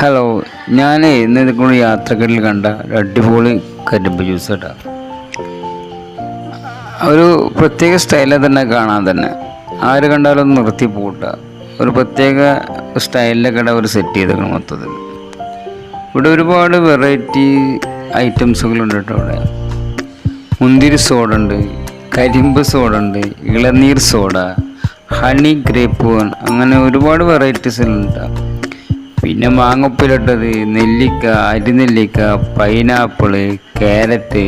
Hello ഞാൻ ഇന്ന് കൂടി യാത്രക്കിടയിൽ കണ്ട അടിപൊളി കരിമ്പ് ജ്യൂസ് കേട്ടോ ഒരു പ്രത്യേക സ്റ്റൈലിൽ തന്നെ കാണാൻ തന്നെ. ആര് കണ്ടാലും നിർത്തി പോട്ട. ഒരു പ്രത്യേക സ്റ്റൈലിലൊക്കെ അവർ സെറ്റ് ചെയ്തേക്കണം മൊത്തത്തിൽ. ഇവിടെ ഒരുപാട് വെറൈറ്റി ഐറ്റംസുകളുണ്ട് കേട്ടോ ഇവിടെ മുന്തിരി സോഡ ഉണ്ട് കരിമ്പ് സോഡ ഉണ്ട് ഇളനീർ സോഡ ഹണി ഗ്രേപ്പ് അങ്ങനെ ഒരുപാട് വെറൈറ്റീസ് ഉണ്ട് പിന്നെ മാങ്ങുപ്പിലിട്ടത് നെല്ലിക്ക അരിനെല്ലിക്ക പൈനാപ്പിൾ ക്യാരറ്റ്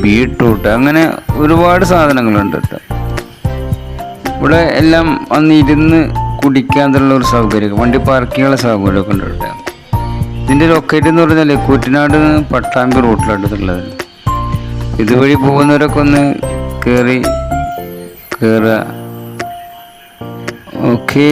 ബീട്രൂട്ട് അങ്ങനെ ഒരുപാട് സാധനങ്ങളുണ്ട് കേട്ടോ. ഇവിടെ എല്ലാം വന്ന് ഇരുന്ന് കുടിക്കാനുള്ള ഒരു സൗകര്യം വണ്ടി പാർക്ക് ചെയ്യാനുള്ള സൗകര്യമൊക്കെ ഉണ്ട് കേട്ടോ. ഇതിന്റെ ലൊക്കേറ്റ് എന്ന് പറഞ്ഞാൽ കുട്ടനാട് പട്ടാമ്പി റൂട്ടിലായിട്ടുള്ളത് ഇതുവഴി പോകുന്നവരൊക്കെ ഒന്ന് കയറി കയറുക ഓക്കേ